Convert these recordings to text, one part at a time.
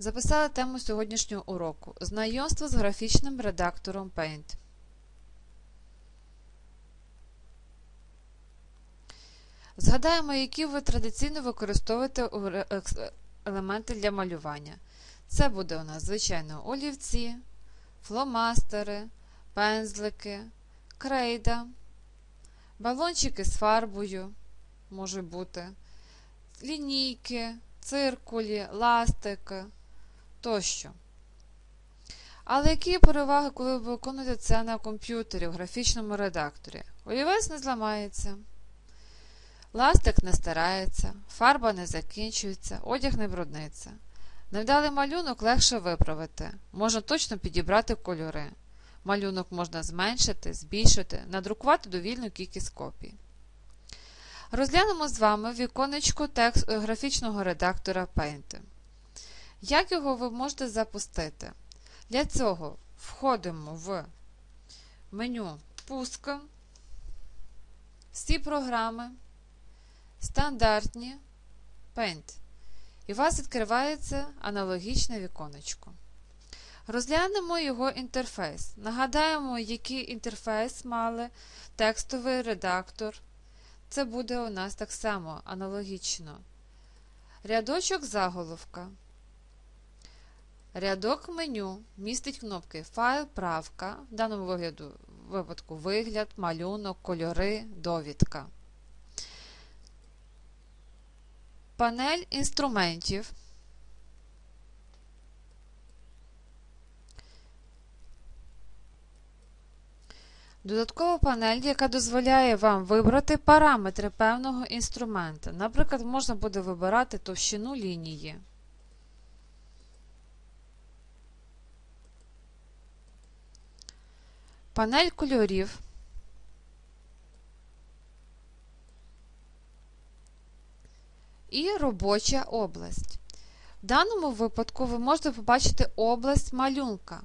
Записали тему сьогоднішнього уроку Знайомство з графічним редактором Paint. Згадаємо, які ви традиційно використовуєте елементи для малювання. Це буде у нас, звичайно, олівці, фломастери, пензлики, крейда, балончики з фарбою, можуть бути, лінійки, циркулі, ластики тощо. Але які переваги, коли ви виконуєте це на комп'ютері в графічному редакторі? Олівець не зламається, ластик не стирається, фарба не закінчується, одяг не брудниться. Невдалий малюнок легше виправити, можна точно підібрати кольори. Малюнок можна зменшити, збільшити, надрукувати довільну кількість копій. Розглянемо з вами віконечко текст графічного редактора Paint. Як його ви можете запустити? Для цього входимо в меню Пуск, всі програми, стандартні Paint. І у вас відкривається аналогічне віконечко. Розглянемо його інтерфейс. Нагадаємо, який інтерфейс мали текстовий редактор. Це буде у нас так само аналогічно. Рядочок заголовка. Рядок меню містить кнопки Файл, правка, в даному вигляду, випадку вигляд, малюнок, кольори, довідка. Панель інструментів. Додаткова панель, яка дозволяє вам вибрати параметри певного інструмента. Наприклад, можна буде вибирати товщину лінії. Панель кольорів. І робоча область. В даному випадку ви можете побачити область малюнка.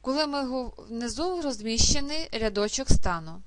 Коли ми внизу розміщений рядочок стану.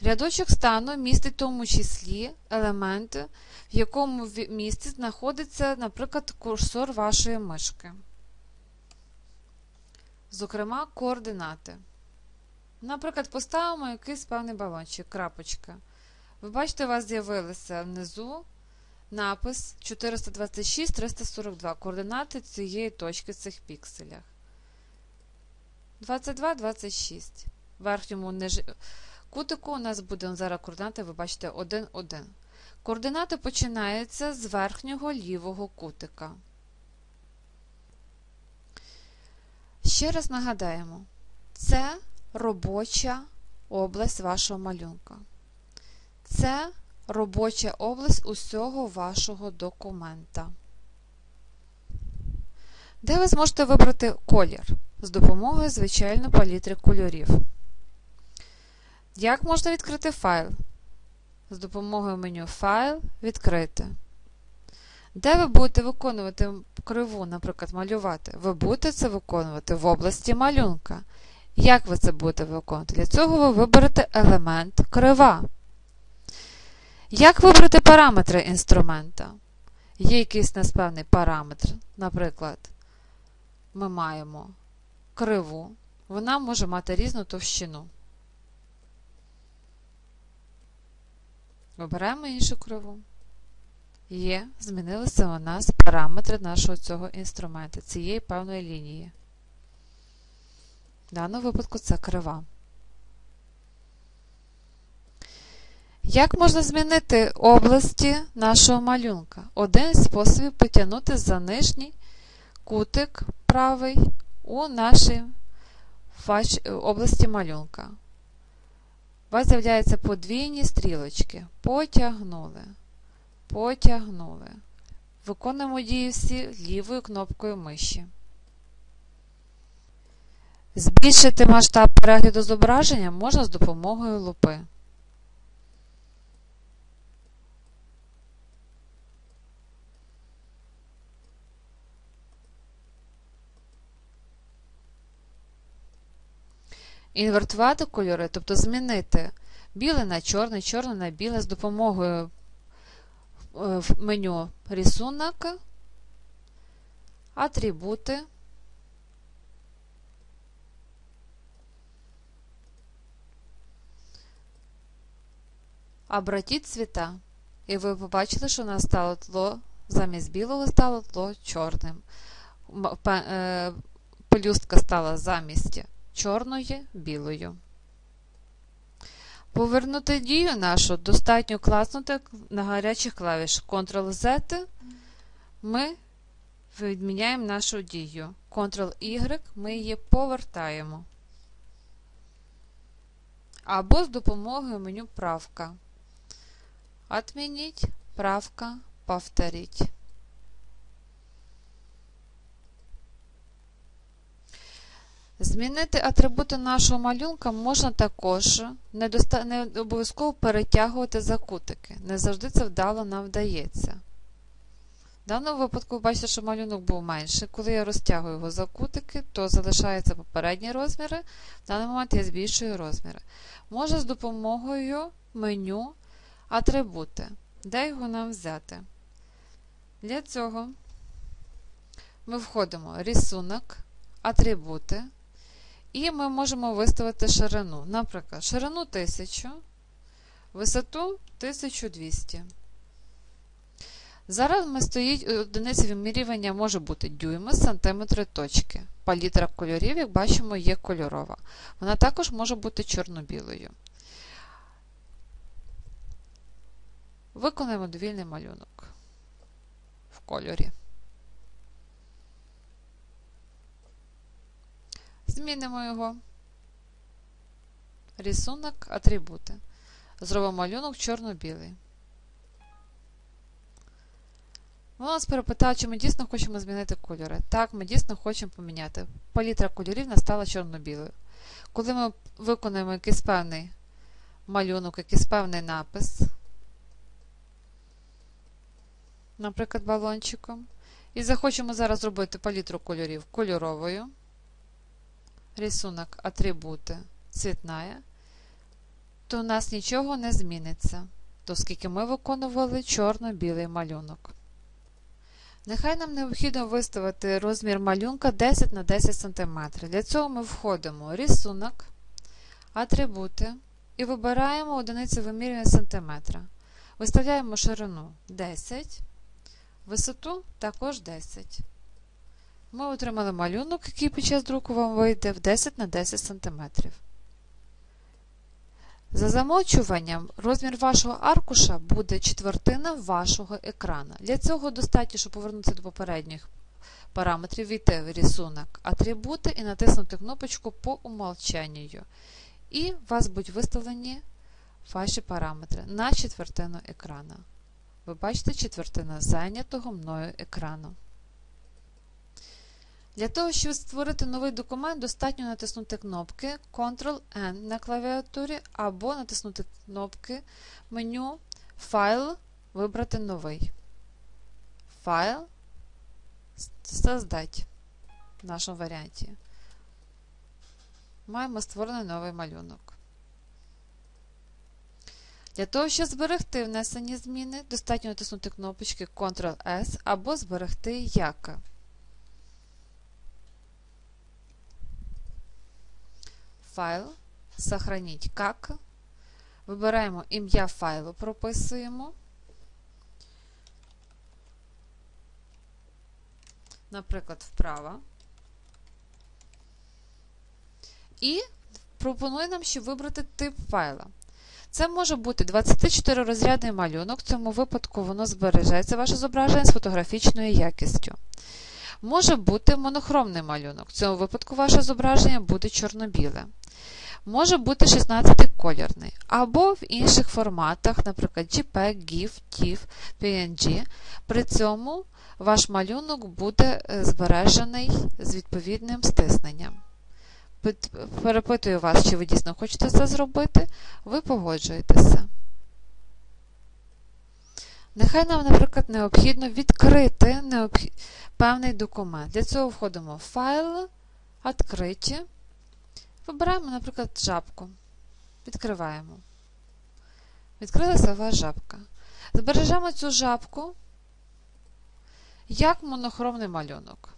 Рядочок стану містить в тому числі елементи, в якому місці знаходиться, наприклад, курсор вашої мишки. Зокрема, координати. Наприклад, поставимо якийсь певний балончик, крапочка. Ви бачите, у вас з'явилися внизу напис 426-342 координати цієї точки в цих пікселях. 22-26. В верхньому ниж... кутику у нас буде зараз координати, ви бачите, 1, 1. Координати починаються з верхнього лівого кутика. Ще раз нагадаємо, це робоча область вашого малюнка. Це робоча область усього вашого документа. Де ви зможете вибрати колір з допомогою звичайно палітри кольорів. Як можна відкрити файл? З допомогою меню Файл Відкрити. Де ви будете виконувати криву, наприклад, малювати? Ви будете це виконувати в області малюнка. Як ви це будете виконувати? Для цього ви виберете елемент крива. Як вибрати параметри інструмента? Є якийсь у нас певний параметр. Наприклад, ми маємо криву. Вона може мати різну товщину. Вибираємо іншу криву. Є, змінилися у нас параметри нашого цього інструмента, цієї певної лінії. В даному випадку це крива. Як можна змінити області нашого малюнка? Один з способів потягнути за нижній кутик правий у нашій області малюнка. У вас з'являються подвійні стрілочки. Потягнули. Потягнули. Виконуємо дії всі лівою кнопкою миші. Збільшити масштаб перегляду зображення можна з допомогою лупи. Інвертувати кольори, тобто змінити біле на чорне, чорне на біле з допомогою в меню рисунок атрибути, обратіть цвіта. І ви побачили, що у нас стало тло, замість білого стало тло чорним. Е, пелюстка стала замість чорної білою. Повернути дію нашу достатньо класнути на гарячих клавішах Ctrl-Z. Ми відміняємо нашу дію. Ctrl-Y ми її повертаємо. Або з допомогою меню правка. Отмініть, правка, повторіть. Змінити атрибути нашого малюнка можна також, не, доста... не обов'язково перетягувати закутики. Не завжди це вдало нам вдається. В даному випадку, ви бачите, що малюнок був менший. Коли я розтягую його закутики, то залишаються попередні розміри. В даний момент я збільшую розміри. Можна з допомогою меню атрибути. Де його нам взяти? Для цього ми входимо рисунок, атрибути. І ми можемо виставити ширину. Наприклад, ширину 1000, висоту 1200. Зараз ми стоїть одиниці вимірювання може бути дюйми, сантиметри, точки. Палітра кольорів, як бачимо, є кольорова. Вона також може бути чорно-білою. Виконаємо довільний малюнок в кольорі. Змінимо його. Рисунок, атрибути. Зробимо малюнок чорно-білий. Вона нас перепитала, чи ми дійсно хочемо змінити кольори. Так, ми дійсно хочемо поміняти. Палітра кольорів настала чорно-білою. Коли ми виконуємо якийсь певний малюнок, якийсь певний напис, наприклад, балончиком, і захочемо зараз зробити палітру кольорів кольоровою рисунок атрибути цвітная, то у нас нічого не зміниться, оскільки ми виконували чорно-білий малюнок. Нехай нам необхідно виставити розмір малюнка 10 на 10 см. Для цього ми входимо рисунок, атрибути і вибираємо одиницю вимірювання сантиметра. Виставляємо ширину 10, висоту також 10 ми отримали малюнок, який під час друку вам вийде в 10 на 10 см. За замовчуванням, розмір вашого аркуша буде четвертина вашого екрана. Для цього достатньо, щоб повернутися до попередніх параметрів, війти в рисунок, атрибути і натиснути кнопочку по умолчанню. І у вас будуть виставлені ваші параметри на четвертину екрана. Ви бачите четвертина зайнятого мною екрану. Для того, щоб створити новий документ, достатньо натиснути кнопки Ctrl-N на клавіатурі або натиснути кнопки меню Файл, вибрати новий. Файл Создать в нашому варіанті. Маємо створений новий малюнок. Для того, щоб зберегти внесені зміни, достатньо натиснути кнопочки Ctrl-S або зберегти як. Файл, сохранить как. Вибираємо ім'я файлу, прописуємо. Наприклад, вправо. І пропонує нам ще вибрати тип файла. Це може бути 24 розрядний малюнок, в цьому випадку воно збережеться ваше зображення з фотографічною якістю. Може бути монохромний малюнок, в цьому випадку ваше зображення буде чорно-біле може бути 16-кольорний, або в інших форматах, наприклад, JPEG, GIF, TIFF, PNG. При цьому ваш малюнок буде е, збережений з відповідним стисненням. Перепитую вас, чи ви дійсно хочете це зробити, ви погоджуєтеся. Нехай нам, наприклад, необхідно відкрити необх... певний документ. Для цього входимо в файл, «Откриті», Вибираємо, наприклад, жабку. Відкриваємо. Відкрилася у вас жабка. Збережемо цю жабку як монохромний малюнок.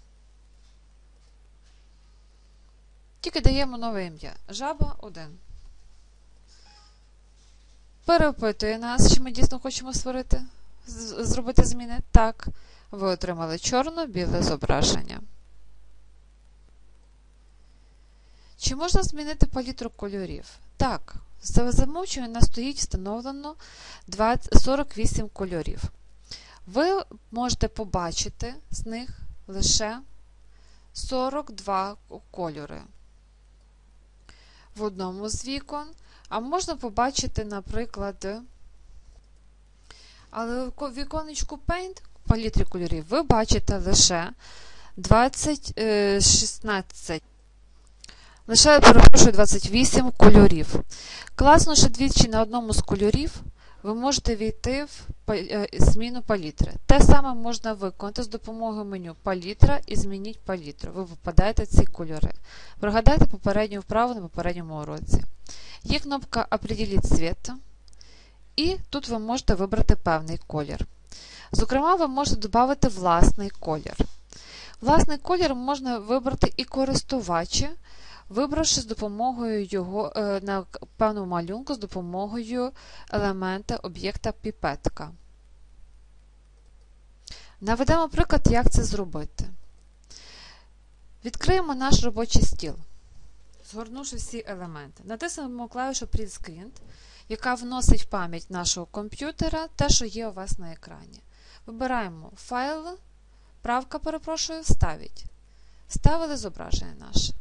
Тільки даємо нове ім'я. Жаба 1. Перепитує нас, чи ми дійсно хочемо створити, зробити зміни. Так, ви отримали чорно-біле зображення. Чи можна змінити палітру кольорів? Так. За нас стоїть встановлено 48 кольорів. Ви можете побачити з них лише 42 кольори в одному з вікон, а можна побачити, наприклад, але в ко- віконечку Paint палітрі кольорів ви бачите лише 20, е, 16, лише, перепрошую, 28 кольорів. Класно, що двічі на одному з кольорів ви можете війти в е, зміну палітри. Те саме можна виконати з допомогою меню палітра і змініть палітру. Ви випадаєте ці кольори. Пригадайте попередню вправу на попередньому уроці. Є кнопка «Определіть цвет», і тут ви можете вибрати певний колір. Зокрема, ви можете додати власний колір. Власний колір можна вибрати і користувачі, вибравши з допомогою його е, на певному малюнку з допомогою елемента об'єкта піпетка. Наведемо приклад, як це зробити. Відкриємо наш робочий стіл, згорнувши всі елементи. Натиснемо клавішу Print яка вносить в пам'ять нашого комп'ютера те, що є у вас на екрані. Вибираємо файл, правка, перепрошую, вставіть. Вставили зображення наше.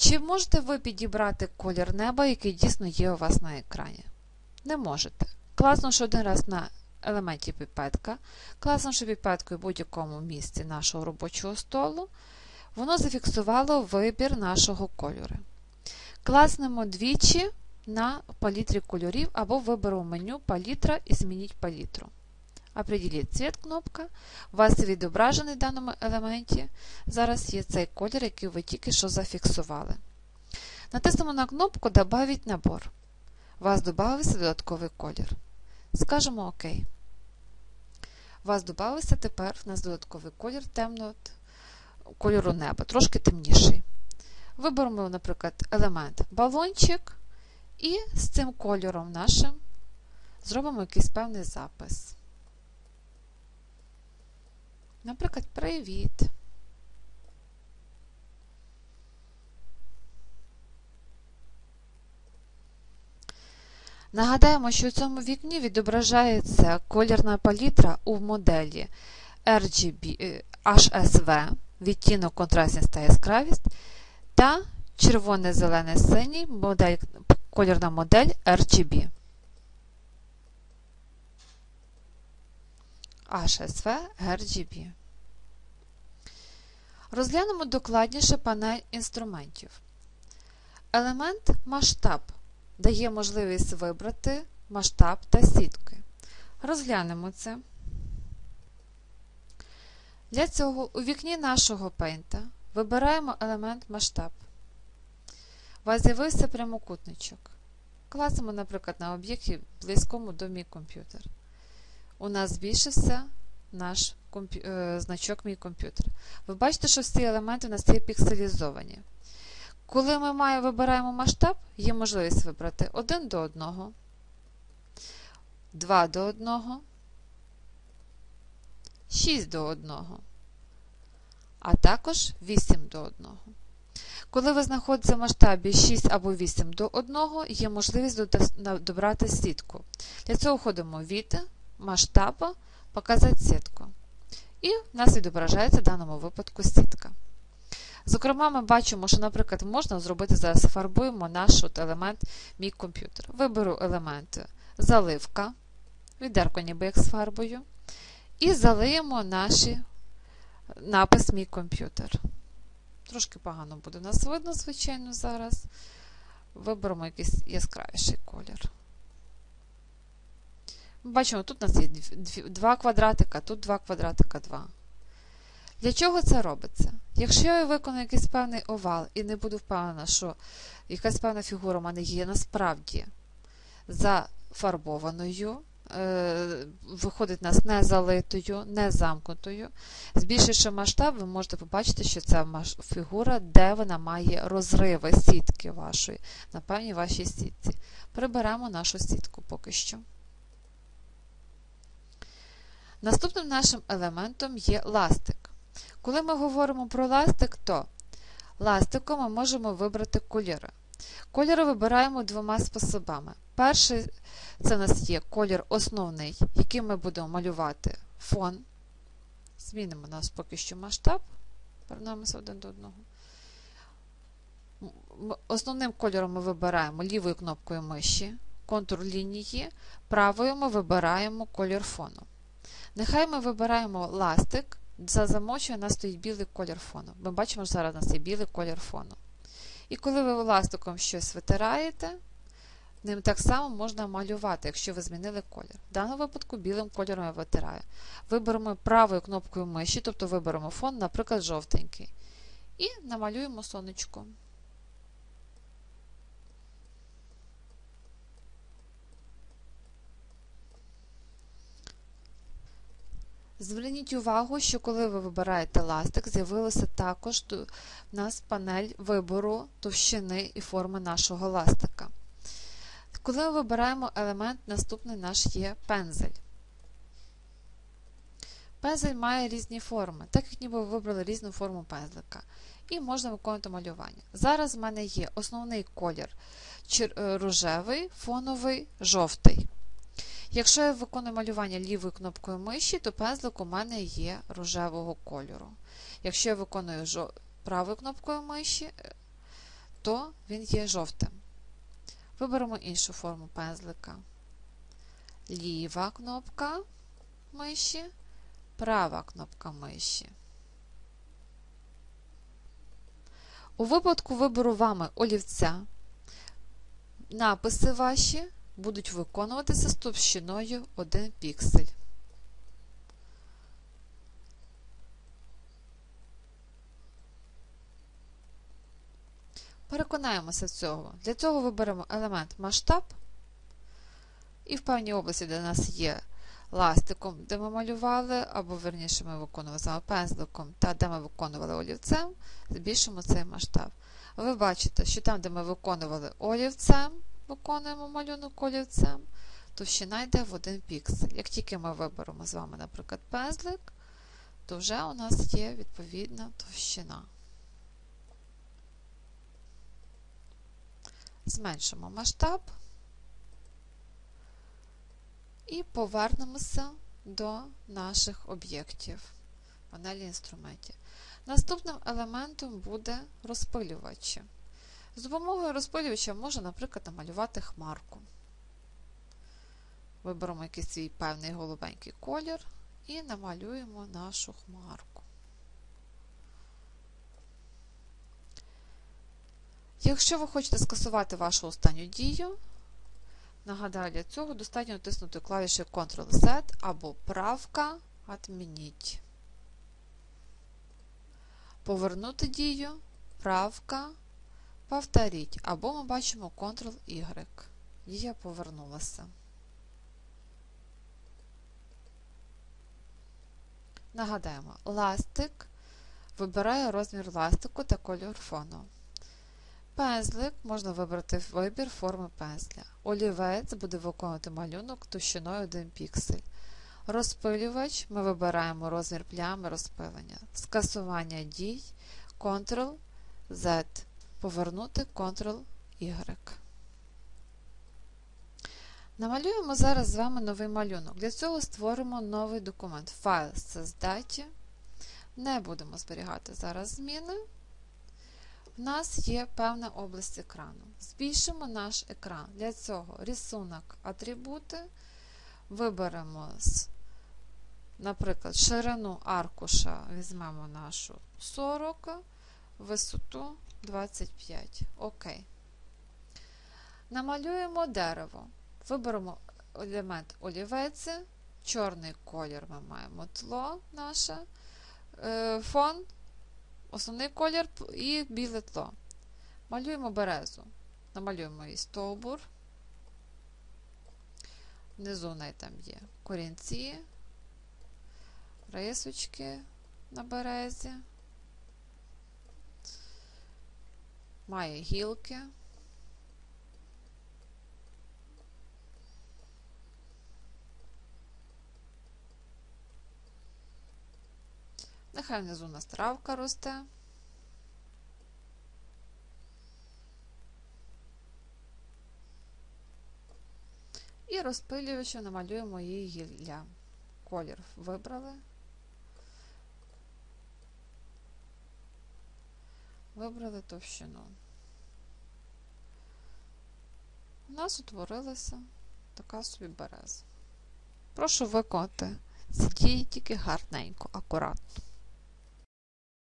Чи можете ви підібрати колір неба, який дійсно є у вас на екрані? Не можете. Класно, що один раз на елементі піпетка, класно, що піпеткою в будь-якому місці нашого робочого столу, воно зафіксувало вибір нашого кольору. Класнемо двічі на палітрі кольорів або виберемо меню палітра і змініть палітру. Определіть цвет кнопка. У вас відображений в даному елементі. Зараз є цей колір, який ви тільки що зафіксували. Натиснемо на кнопку Добавить набор. У вас додався додатковий колір. Скажемо ОК. У вас додався тепер в нас додатковий колір темного кольору неба, трошки темніший. Виберемо, наприклад, елемент балончик, і з цим кольором нашим зробимо якийсь певний запис. Наприклад, привіт. Нагадаємо, що у цьому вікні відображається колірна палітра у моделі RGB, е, HSV, відтінок, контрастність та яскравість, та червоне, зелене, синій модель, колірна модель RGB. HSV RGB. Розглянемо докладніше панель інструментів. Елемент масштаб дає можливість вибрати масштаб та сітки. Розглянемо це. Для цього у вікні нашого пейнта вибираємо елемент масштаб. У вас з'явився прямокутничок. Класимо, наприклад, на об'єкті близькому до мій комп'ютер. У нас збільшився наш е, значок мій комп'ютер. Ви бачите, що всі елементи у нас є пікселізовані. Коли ми має, вибираємо масштаб, є можливість вибрати 1 до 1, 2 до 1, 6 до 1, а також 8 до 1. Коли ви знаходитеся в масштабі 6 або 8 до 1, є можливість добрати сітку. Для цього входимо від масштабу, показати сітку. І в нас відображається в даному випадку сітка. Зокрема, ми бачимо, що, наприклад, можна зробити зараз фарбуємо наш от елемент мій комп'ютер. Виберу елемент заливка, відерко ніби як з фарбою, і залиємо наш напис Мій комп'ютер. Трошки погано буде нас видно, звичайно, зараз. Виберемо якийсь яскравіший колір. Бачимо, тут у нас є два квадратика, тут два квадратика 2. Для чого це робиться? Якщо я виконую якийсь певний овал і не буду впевнена, що якась певна фігура в мене є насправді зафарбованою, е, виходить у нас не залитою, не замкнутою. Збільшивши масштаб, ви можете побачити, що це фігура, де вона має розриви сітки вашої, на певній вашій сітці. Приберемо нашу сітку поки що. Наступним нашим елементом є ластик. Коли ми говоримо про ластик, то ластиком ми можемо вибрати кольори. Кольори вибираємо двома способами. Перший це у нас є колір основний, яким ми будемо малювати фон. Змінимо у нас поки що масштаб. Повернемося один до одного. Основним кольором ми вибираємо лівою кнопкою миші, контур лінії, правою ми вибираємо колір фону. Нехай ми вибираємо ластик, за замочою у нас стоїть білий колір фону. Ми бачимо, що зараз у нас є білий колір фону. І коли ви ластиком щось витираєте, ним так само можна малювати, якщо ви змінили колір. В даному випадку білим кольором я витираю. Виберемо правою кнопкою миші, тобто виберемо фон, наприклад, жовтенький. І намалюємо сонечко. Зверніть увагу, що коли ви вибираєте ластик, з'явилася також у нас панель вибору товщини і форми нашого ластика. Коли ми вибираємо елемент, наступний наш є пензель. Пензель має різні форми, так як ніби ви вибрали різну форму пензлика. І можна виконувати малювання. Зараз в мене є основний колір е, рожевий, фоновий, жовтий. Якщо я виконую малювання лівою кнопкою миші, то пензлик у мене є рожевого кольору. Якщо я виконую правою кнопкою миші, е, то він є жовтим. Виберемо іншу форму пензлика. Ліва кнопка миші, права кнопка миші. У випадку вибору вами олівця, написи ваші будуть виконуватися з товщиною 1 піксель. Переконаємося цього. Для цього виберемо елемент масштаб. І в певній області, де у нас є ластиком, де ми малювали, або, верніше, ми виконували пензликом, та де ми виконували олівцем, збільшимо цей масштаб. Ви бачите, що там, де ми виконували олівцем, виконуємо малюнок олівцем, товщина йде в 1 піксель. Як тільки ми виберемо з вами, наприклад, пензлик, то вже у нас є відповідна товщина. Зменшимо масштаб і повернемося до наших об'єктів панелі інструментів. Наступним елементом буде розпилювач. З допомогою розпилювача можна, наприклад, намалювати хмарку. Виберемо якийсь свій певний голубенький колір і намалюємо нашу хмарку. Якщо ви хочете скасувати вашу останню дію, нагадаю, для цього достатньо натиснути клавіші Ctrl-Z або правка «Отмініть». Повернути дію, правка Повторіть, або ми бачимо Ctrl-Y. Дія повернулася. Нагадаємо, ластик вибирає розмір ластику та кольор фону. Пензлик можна вибрати вибір форми пензля. Олівець буде виконувати малюнок товщиною 1 піксель. Розпилювач ми вибираємо розмір плями розпилення. Скасування дій Ctrl-Z повернути Ctrl-Y. Намалюємо зараз з вами новий малюнок. Для цього створимо новий документ. Файл «Создайте». Не будемо зберігати зараз зміни. У нас є певна область екрану. Збільшимо наш екран. Для цього рисунок атрибути. Виберемо, наприклад, ширину аркуша, візьмемо нашу 40, висоту 25. Окей. Намалюємо дерево. Виберемо елемент олівець, чорний колір ми маємо тло наше, е, фон, основний колір і біле тло. Малюємо березу. Намалюємо її стовбур. Внизу в неї там є корінці, рисочки на березі, має гілки. Нехай внизу у нас травка росте. І розпилюючи намалюємо її гілля. Колір вибрали. Вибрали товщину. У нас утворилася така собі береза. Прошу виконати ці дії тільки гарненько, акуратно.